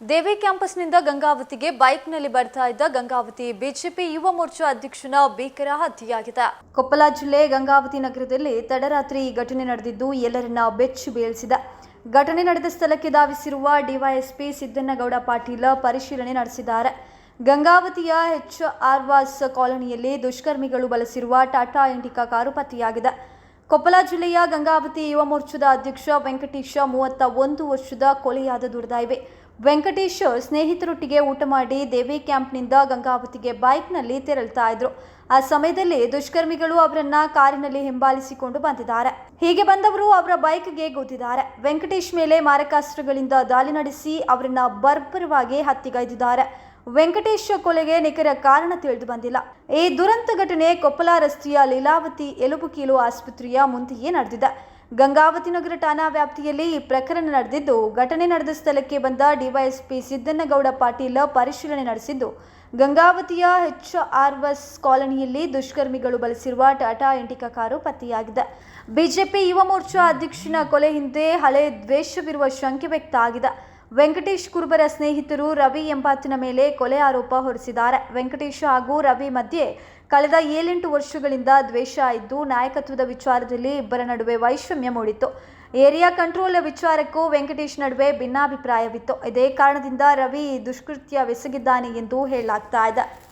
ದೇವಿ ಕ್ಯಾಂಪಸ್ನಿಂದ ಗಂಗಾವತಿಗೆ ಬೈಕ್ನಲ್ಲಿ ಬರ್ತಾ ಇದ್ದ ಗಂಗಾವತಿ ಬಿಜೆಪಿ ಯುವ ಮೋರ್ಚಾ ಅಧ್ಯಕ್ಷನ ಭೀಕರ ಹತ್ಯೆಯಾಗಿದೆ. ಕೊಪ್ಪಳ ಜಿಲ್ಲೆ ಗಂಗಾವತಿ ನಗರದಲ್ಲಿ ತಡರಾತ್ರಿ ಈ ಘಟನೆ ನಡೆದಿದ್ದು ಎಲ್ಲರನ್ನ ಬೆಚ್ಚು ಬೀಳಿಸಿದೆ. ಘಟನೆ ನಡೆದ ಸ್ಥಳಕ್ಕೆ ಧಾವಿಸಿರುವ ಡಿವೈಎಸ್ಪಿ ಸಿದ್ದನ್ನಗೌಡ ಪಾಟೀಲ ಪರಿಶೀಲನೆ ನಡೆಸಿದ್ದಾರೆ. ಗಂಗಾವತಿಯ ಎಚ್ ಆರ್ವಾಸ್ ಕಾಲೋನಿಯಲ್ಲಿ ದುಷ್ಕರ್ಮಿಗಳು ಬಳಸಿರುವ ಟಾಟಾ ಇಂಡಿಕಾ ಕಾರು ಪತ್ತೆಯಾಗಿದೆ. ಕೊಪ್ಪಳ ಜಿಲ್ಲೆಯ ಗಂಗಾವತಿ ಯುವ ಮೋರ್ಚಾದ ಅಧ್ಯಕ್ಷ ವೆಂಕಟೇಶ ಮೂವತ್ತ ಒಂದು ವರ್ಷದ ಕೊಲೆಯಾದ ದುರ್ದಾಯಿವೆ. ವೆಂಕಟೇಶ್ ಸ್ನೇಹಿತರೊಟ್ಟಿಗೆ ಊಟ ಮಾಡಿ ದೇವಿ ಕ್ಯಾಂಪ್ನಿಂದ ಗಂಗಾವತಿಗೆ ಬೈಕ್ನಲ್ಲಿ ತೆರಳುತ್ತಾ ಇದ್ರು. ಆ ಸಮಯದಲ್ಲಿ ದುಷ್ಕರ್ಮಿಗಳು ಅವರನ್ನ ಕಾರಿನಲ್ಲಿ ಹಿಂಬಾಲಿಸಿಕೊಂಡು ಬಂದಿದ್ದಾರೆ. ಹೀಗೆ ಬಂದವರು ಅವರ ಬೈಕ್ಗೆ ಗುದ್ದಿದ್ದಾರೆ. ವೆಂಕಟೇಶ್ ಮೇಲೆ ಮಾರಕಾಸ್ತ್ರಗಳಿಂದ ದಾಳಿ ನಡೆಸಿ ಅವರನ್ನ ಬರ್ಬರವಾಗಿ ಹತ್ಯೆಗೈದಿದ್ದಾರೆ. ವೆಂಕಟೇಶ್ ಕೊಲೆಗೆ ನಿಖರ ಕಾರಣ ತಿಳಿದು ಬಂದಿಲ್ಲ. ಈ ದುರಂತ ಘಟನೆ ಕೊಪ್ಪಳ ರಸ್ತೆಯ ಲೀಲಾವತಿ ಎಲುಬುಕೀಲು ಆಸ್ಪತ್ರೆಯ ಮುಂದೆಯೇ ನಡೆದಿದೆ. ಗಂಗಾವತಿ ನಗರ ಠಾಣಾ ವ್ಯಾಪ್ತಿಯಲ್ಲಿ ಈ ಪ್ರಕರಣ ನಡೆದಿದ್ದು, ಘಟನೆ ನಡೆದ ಸ್ಥಳಕ್ಕೆ ಬಂದ ಡಿವೈಎಸ್ಪಿ ಸಿದ್ದನ್ನಗೌಡ ಪಾಟೀಲ್ ಪರಿಶೀಲನೆ ನಡೆಸಿದ್ದು, ಗಂಗಾವತಿಯ ಎಚ್ ಆರ್ವಸ್ ಕಾಲೋನಿಯಲ್ಲಿ ದುಷ್ಕರ್ಮಿಗಳು ಬಳಸಿರುವ ಟಾಟಾ ಇಂಡಿಕಾ ಕಾರು ಪತ್ತೆಯಾಗಿದೆ. ಬಿಜೆಪಿ ಯುವ ಮೋರ್ಚಾ ಅಧ್ಯಕ್ಷನ ಕೊಲೆ ಹಿಂದೆ ಹಳೆ ದ್ವೇಷವಿರುವ ಶಂಕೆ ವ್ಯಕ್ತ ಆಗಿದೆ ವೆಂಕಟೇಶ್ ಕುರುಬರ ಸ್ನೇಹಿತರು ರವಿ ಎಂಬಾತನ ಮೇಲೆ ಕೊಲೆ ಆರೋಪ ಹೊರಿಸಿದ್ದಾರೆ. ವೆಂಕಟೇಶ್ ಹಾಗೂ ರವಿ ಮಧ್ಯೆ ಕಳೆದ ಏಳೆಂಟು ವರ್ಷಗಳಿಂದ ದ್ವೇಷ ಇದ್ದು ನಾಯಕತ್ವದ ವಿಚಾರದಲ್ಲಿ ಇಬ್ಬರ ನಡುವೆ ವೈಷಮ್ಯ ಮೂಡಿತ್ತು. ಏರಿಯಾ ಕಂಟ್ರೋಲ್ ವಿಚಾರಕ್ಕೂ ವೆಂಕಟೇಶ್ ನಡುವೆ ಭಿನ್ನಾಭಿಪ್ರಾಯವಿತ್ತು. ಇದೇ ಕಾರಣದಿಂದ ರವಿ ದುಷ್ಕೃತ್ಯ ಬೆಸಗಿದ್ದಾನೆ ಎಂದು ಹೇಳಲಾಗ್ತಾ ಇದೆ.